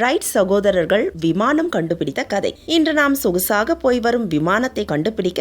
Right சகோதரர்கள் விமானம் கண்டுபிடித்த கதை. இன்று நாம் சொகுசாக போய் வரும் விமானத்தை கண்டுபிடிக்க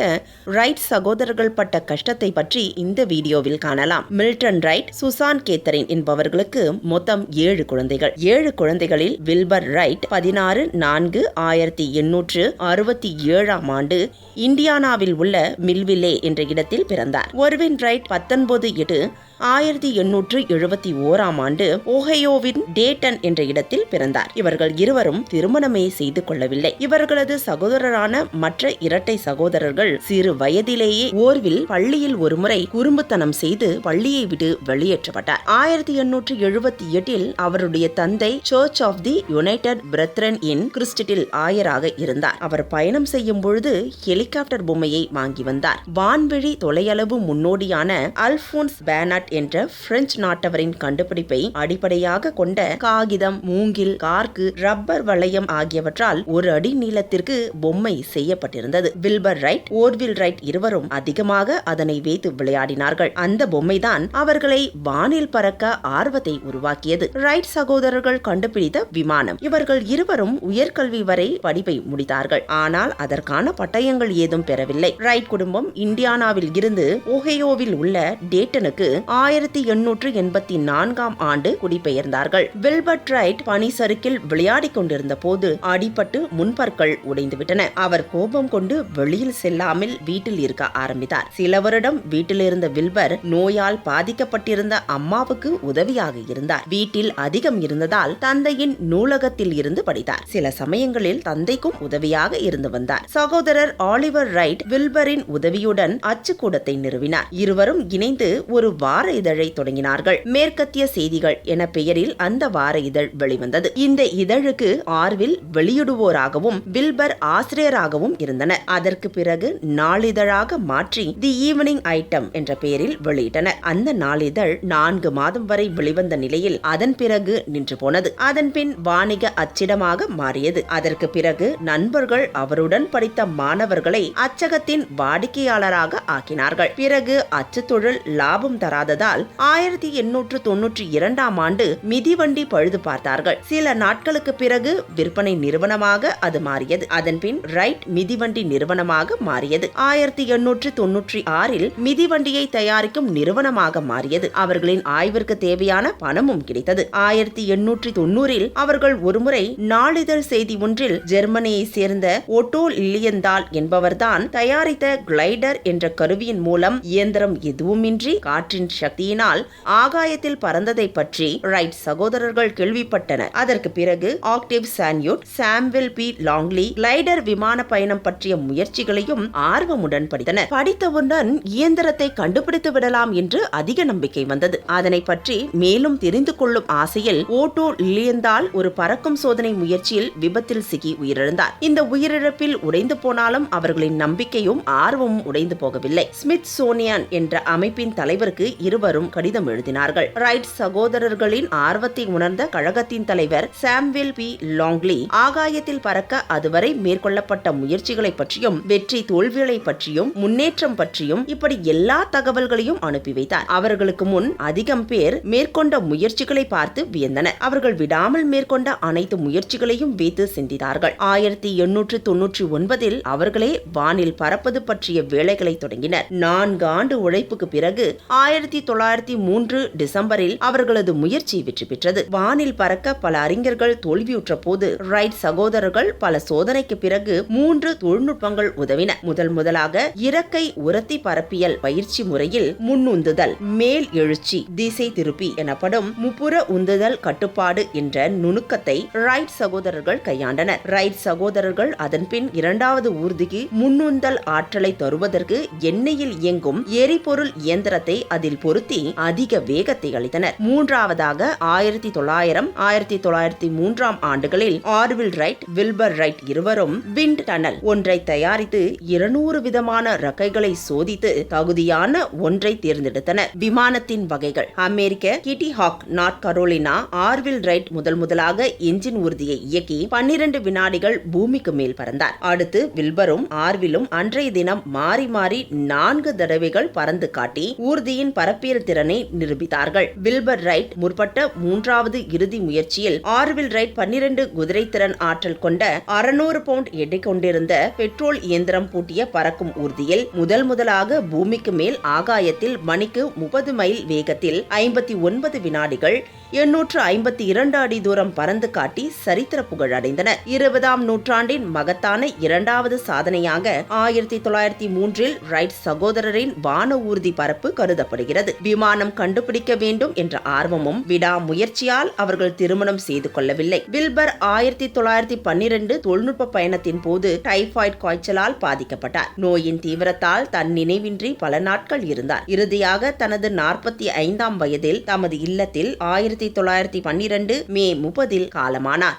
ரைட் சகோதரர்கள் பட்ட கஷ்டத்தை பற்றி இந்த வீடியோவில் காணலாம். மில்டன் ரைட் சுசான் கேத்தரின் என்பவர்களுக்கு மொத்தம் ஏழு குழந்தைகள். ஏழு குழந்தைகளில் வில்பர் ரைட் பதினாறு நான்கு ஆயிரத்தி எண்ணூற்று அறுபத்தி ஏழாம் ஆண்டு இந்தியானாவில் உள்ள மில்விலே என்ற இடத்தில் பிறந்தார். ஒருவின் ரைட் பத்தொன்பது எட்டு ஆயிரத்தி எண்ணூற்று எழுபத்தி ஓராம் ஆண்டு ஓஹையோவின் டேட்டன் என்ற இடத்தில் பிறந்தார். இவர்கள் இருவரும் திருமணமே செய்து கொள்ளவில்லை. இவர்களது சகோதரரான மற்ற இரட்டை சகோதரர்கள் சிறு வயதிலேயே ஓர்வில் பள்ளியில் ஒருமுறை குறும்புத்தனம் செய்து பள்ளியை விட்டு வெளியேற்றப்பட்டார். ஆயிரத்தி எண்ணூற்று எழுபத்தி எட்டில் அவருடைய தந்தை Church of the United Brethren in கிறிஸ்டில் ஆயராக இருந்தார். அவர் பயணம் செய்யும் பொழுது ஹெலிகாப்டர் பொம்மையை வாங்கி வந்தார். வான்வெளி தொலையளவு முன்னோடியான அல்போன்ஸ் பேனட் என்ற பிரெஞ்சு நாட்டவரின் கண்டுபிடிப்பை அடிப்படையாக கொண்ட காகிதம் மூங்கில் கார்க்கு ரப்பர் வளையம் ஆகியவற்றால் ஒரு அடி நீளத்திற்கு பொம்மை செய்யப்பட்டிருந்தது. வில்பர் ரைட் ஓர்வில் ரைட் இருவரும் அதிகமாக அதனை வைத்து விளையாடினார்கள். அந்த பொம்மைதான் அவர்களை வானில் பறக்க ஆர்வத்தை உருவாக்கியது. ரைட் சகோதரர்கள் கண்டுபிடித்த விமானம். இவர்கள் இருவரும் உயர்கல்வி வரை படிப்பை முடித்தார்கள். ஆனால் அதற்கான பட்டயங்கள் ஏதும் பெறவில்லை. ரைட் குடும்பம் இந்தியானாவில் இருந்து ஒஹையோவில் உள்ள டேட்டனுக்கு ஆயிரத்தி எண்ணூற்று எண்பத்தி நான்காம் ஆண்டு குடிபெயர்ந்தார்கள். வில்பர்ட் ரைட் பனி சறுக்கில் விளையாடிக் கொண்டிருந்த போது அடிபட்டு முன்பற்கள் உடைந்துவிட்டன. அவர் கோபம் கொண்டு வெளியில் செல்லாமல் வீட்டில் இருக்க ஆரம்பித்தார். சில வருடம் வீட்டில் இருந்த வில்பர் நோயால் பாதிக்கப்பட்டிருந்த அம்மாவுக்கு உதவியாக இருந்தார். வீட்டில் அதிகம் இருந்ததால் தந்தையின் நூலகத்தில் இருந்து படித்தார். சில சமயங்களில் தந்தைக்கும் உதவியாக இருந்து வந்தார். சகோதரர் ஆலிவர் ரைட் வில்பரின் உதவியுடன் அச்சுக்கூடத்தை நிறுவினார். இருவரும் இணைந்து ஒரு வார இதழை தொடங்கினார்கள். மேற்கத்திய செய்திகள் என பெயரில் அந்த வார இதழ் வெளிவந்தது. இந்த இதழுக்கு ஆர்வில் வெளியிடுவோராகவும் வில்பர் ஆசிரியராகவும் இருந்தனர். அதற்கு பிறகு நாளிதழாக மாற்றி தி ஈவினிங் ஐட்டம் என்ற பெயரில் வெளியிட்டனர். அந்த நாளிதழ் நான்கு மாதம் வரை வெளிவந்த நிலையில் அதன் பிறகு நின்று போனது. அதன் பின் வாணிக அச்சிடமாக மாறியது. அதற்கு பிறகு நண்பர்கள் அவருடன் படித்த மாணவர்களை அச்சகத்தின் வாடிக்கையாளராக ஆக்கினார்கள். பிறகு அச்சு தொழில் லாபம் இருந்ததால் ஆயிரத்தி எண்ணூற்று தொன்னூற்றி இரண்டாம் ஆண்டு மிதிவண்டி பழுது பார்த்தார்கள். சில நாட்களுக்கு பிறகு விற்பனை நிறுவனமாக அது மாறியது. அதன்பின் ரைட் மிதிவண்டி நிறுவனமாக மாறியது. ஆயிரத்தி எண்ணூற்று தொன்னூற்றி ஆறில் மிதிவண்டியை தயாரிக்கும் நிறுவனமாக மாறியது. அவர்களின் ஆய்விற்கு தேவையான பணமும் கிடைத்தது. ஆயிரத்தி எண்ணூற்றி தொன்னூறில் அவர்கள் ஒருமுறை நாளிதழ் செய்தி ஒன்றில் ஜெர்மனியை சேர்ந்த ஒட்டோ லியந்தால் என்பவர்தான் தயாரித்த கிளைடர் என்ற கருவியின் மூலம் இயந்திரம் எதுவுமின்றி காற்றின் சக்தியினால் ஆகாயத்தில் பறந்ததை பற்றி ரைட் சகோதரர்கள் கேள்விப்பட்டனர். அதற்கு பிறகு Octave Chanute Samuel P. Langley glider விமான பயணம் பற்றிய முயற்சிகளையும் ஆர்வமுடன் படித்தனர். படித்தவுடன் இயந்திரத்தை கண்டுபிடித்து விடலாம் என்று அதிக நம்பிக்கை வந்தது. அதனை பற்றி மேலும் தெரிந்து கொள்ளும் ஆசையில் ஓட்டோ லியந்தால் ஒரு பறக்கும் சோதனை முயற்சியில் விபத்தில் சிக்கி உயிரிழந்தார். இந்த உயிரிழப்பில் உடைந்து போனாலும் அவர்களின் நம்பிக்கையும் ஆர்வமும் உடைந்து போகவில்லை. ஸ்மித் சோனியான் என்ற அமைப்பின் தலைவருக்கு இருவரும் கடிதம் எழுதினார்கள். ரைட் சகோதரர்களின் ஆர்வத்தை உணர்ந்த கழகத்தின் தலைவர் சாம்வில் பி. லாங்லி ஆகாயத்தில் பறக்க அதுவரை மேற்கொள்ளப்பட்ட முயற்சிகளை பற்றியும் வெற்றி தோல்விகளை பற்றியும் முன்னேற்றம் பற்றியும் இப்படி எல்லா தகவல்களையும் அனுப்பி வைத்தார். அவர்களுக்கு முன் அதிகம் பேர் மேற்கொண்ட முயற்சிகளை பார்த்து வியந்தனர். அவர்கள் விடாமல் மேற்கொண்ட அனைத்து முயற்சிகளையும் வைத்து சிந்தித்தார்கள். ஆயிரத்தி எண்ணூற்று தொன்னூற்றி ஒன்பதில் அவர்களே வானில் பறப்பது பற்றிய வேலைகளை தொடங்கினர். நான்கு ஆண்டு உழைப்புக்கு பிறகு ஆயிரத்தி தொள்ளாயிரத்தி மூன்று டிசம்பரில் அவர்களது முயற்சி வெற்றி பெற்றது. வானில் பறக்க பல அறிஞர்கள் தோல்வியுற்ற போது ரைட் சகோதரர்கள் பல சோதனைக்கு பிறகு மூன்று தொழில்நுட்பங்கள் உதவின. முதல் முதலாக இறக்கை உரத்தி பரப்பியல் பயிற்சி முறையில் முன்னுந்துதல் மேல் எழுச்சி திசை திருப்பி எனப்படும் முப்புற உந்துதல் கட்டுப்பாடு என்ற நுணுக்கத்தை ரைட் சகோதரர்கள் கையாண்டனர். ரைட் சகோதரர்கள் அதன்பின் இரண்டாவது ஊர்திக்கு முன்னுந்தல் ஆற்றலை தருவதற்கு எண்ணெயில் இயங்கும் எரிபொருள் இயந்திரத்தை அதில் பொருத்தி அதிக வேகத்தை அளித்தனர். மூன்றாவதாக ஆயிரத்தி தொள்ளாயிரம் ஆயிரத்தி தொள்ளாயிரத்தி மூன்றாம் ஆண்டுகளில் ஆர்வில் ரைட் வில்பர் ரைட் இருவரும் விண்ட் டனல் ஒன்றை தயாரித்து இருநூறு விதமான ரக்கைகளை சோதித்து தகுதியான ஒன்றை தேர்ந்தெடுத்தனர். விமானத்தின் வகைகள். அமெரிக்க Kitty Hawk North Carolina Orville Wright முதல் முதலாக என்ஜின் ஊர்தியை இயக்கி பன்னிரண்டு வினாடிகள் பூமிக்கு மேல் பறந்தார். அடுத்து வில்பரும் ஆர்விலும் அன்றைய தினம் மாறி மாறி நான்கு தடவைகள் பறந்து காட்டி ஊர்தியின் பரப்பு வளர்ப்பியல் திறனை நிரூபித்தார்கள். வில்பர் ரைட் முற்பட்ட மூன்றாவது இறுதி முயற்சியில் ஆர்வில் ரைட் பன்னிரண்டு குதிரை திறன் ஆற்றல் கொண்ட அறுநூறு பவுண்ட் எடை கொண்டிருந்த பெட்ரோல் இயந்திரம் பூட்டிய பறக்கும் ஊர்தியில் முதல் முதலாக பூமிக்கு மேல் ஆகாயத்தில் மணிக்கு முப்பது மைல் வேகத்தில் ஐம்பத்தி ஒன்பது வினாடிகள் எண்ணூற்று ஐம்பத்தி இரண்டு அடி தூரம் பறந்து காட்டி சரித்திர புகழ் அடைந்தன. இருபதாம் நூற்றாண்டின் மகத்தான இரண்டாவது சாதனையாக ஆயிரத்தி தொள்ளாயிரத்தி மூன்றில் ரைட் சகோதரரின் வான ஊர்தி பரப்பு கருதப்படுகிறது. விமானம் கண்டுபிடிக்க வேண்டும் என்ற ஆர்வமும் விடாமுயற்சியால் அவர்கள் திருமணம் செய்து கொள்ளவில்லை. வில்பர் ஆயிரத்தி தொள்ளாயிரத்தி பன்னிரண்டு தொழில்நுட்ப பயணத்தின் போது டைபாய்டு காய்ச்சலால் பாதிக்கப்பட்டார். நோயின் தீவிரத்தால் தன் நினைவின்றி பல நாட்கள் இருந்தார். இறுதியாக தனது நாற்பத்தி ஐந்தாம் வயதில் தமது இல்லத்தில் ஆயிரத்தி தொள்ளாயிரத்தி பன்னிரண்டு மே முப்பதில் காலமானார்.